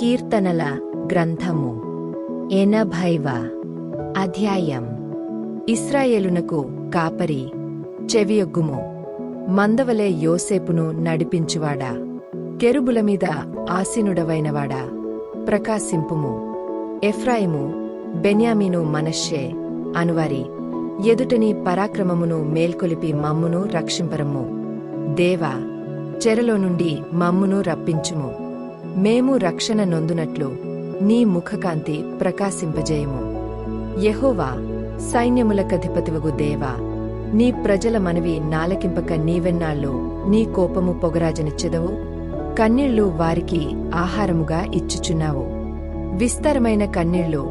కీర్తనల గ్రంథము. ఎనభైవ అధ్యాయం. ఇస్రాయేలునకు కాపరి చెవియొగ్గుము. మందవలే యోసేపును నడిపించువాడా? కెరుబుల మీద ఆసీనుడవైనవాడా? ప్రకాశింపుము. ఎఫ్రాయిము బెన్యామీను మనశ్షే అనువారి ఎదుటని పరాక్రమమును మేల్కొలిపి మమ్మును రక్షింపరము. దేవా చెరలో నుండి మమ్మును రప్పించుము. మేము రక్షణ నొందునట్లు నీ ముఖకాంతి ప్రకాశింపజేయము. యహోవా సైన్యములకధిపతివగు దేవా నీ ప్రజల మనవి నాలకింపక నీవెన్నాళ్ళు నీ కోపము పొగరాజనిచ్చెదవు? కన్నీళ్ళు వారికి ఆహారముగా ఇచ్చుచున్నావు. విస్తారమైన కన్నీళ్ళు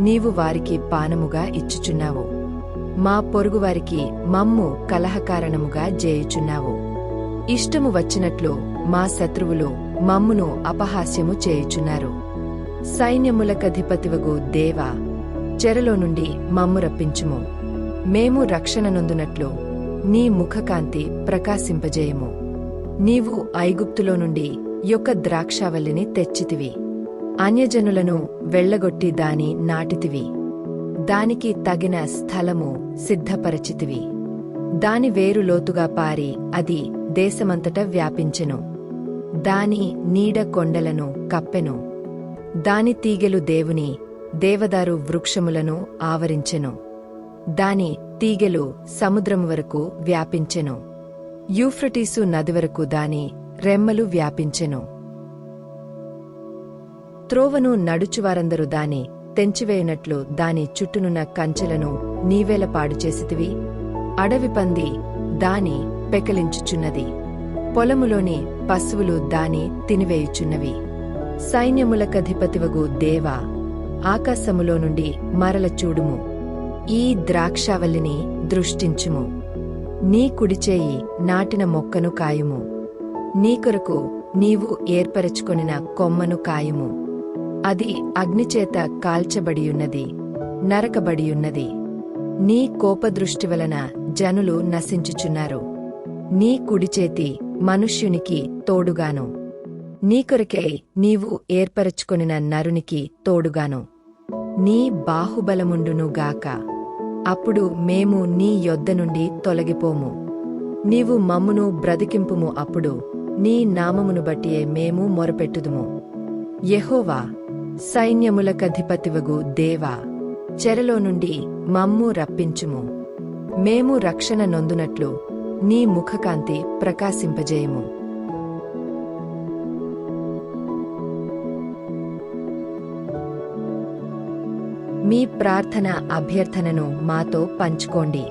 నీవు వారికి పానముగా ఇచ్చుచున్నావు. మా పొరుగువారికి మమ్ము కలహకారణముగా జేయుచున్నావు. ఇష్టము వచ్చినట్లు మా శత్రువులు మమ్మును అపహాస్యము చేయుచున్నారు. సైన్యములకధిపతివగు దేవా చెరలో నుండి మమ్ము రప్పించుము. మేము రక్షణ నొందునట్లు నీ ముఖకాంతి ప్రకాశింపజేయము. నీవు ఐగుప్తులో నుండి యొక్క ద్రాక్షావల్లిని తెచ్చితివి. అన్యజనులను వెళ్ళగొట్టి దాని నాటితివి. దానికి తగిన స్థలము సిద్ధపరచితివి. దాని వేరు లోతుగా పారి అది దేశమంతట వ్యాపించెను. దాని నీడ కొండలను కప్పెను. దాని తీగెలు దేవుని దేవదారు వృక్షములను ఆవరించెను. దాని తీగెలు సముద్రము వరకు వ్యాపించెను. యూఫ్రటీసు నది వరకు దాని రెమ్మలు వ్యాపించెను. త్రోవను నడుచువారందరూ దాని తెంచివేయనట్లు దాని చుట్టునున్న కంచెలను నీవేల పాడు చేసితివి. అడవి పంది దాని పెకలించుచున్నది. పొలములోని పశువులు దాని తినివేయుచున్నవి. సైన్యములకధిపతివగు దేవా ఆకాశములో నుండి మరల చూడుము. ఈ ద్రాక్షావల్లిని దృష్టించుము. నీ కుడిచేయి నాటిన మొక్కను కాయుము. నీ కొరకు నీవు ఏర్పరచుకొనిన కొమ్మను కాయుము. అది అగ్నిచేత కాల్చబడియున్నది నరకబడియున్నది. నీ కోపదృష్టి వలన జనులు నశించుచున్నారు. నీ కుడిచేతి మనుష్యునికి తోడుగాను. నీ కొరకై నీవు ఏర్పరచుకొనిన నరునికి తోడుగాను. నీ బాహుబలముండునుగాక అప్పుడు మేము నీ యొద్ద నుండి తొలగిపోము. నీవు మమ్మును బ్రతికింపుము అప్పుడు నీ నామమును బట్టియే మేము మొరపెట్టుదుము. యెహోవా సైన్యములకధిపతివగు దేవా చెరలో నుండి మమ్ము రప్పించుము. మేము రక్షణ నొందునట్లు నీ ముఖకాంతి ప్రకాశింపజేయము. మీ ప్రార్థన అభ్యర్థనను మాతో పంచుకోండి.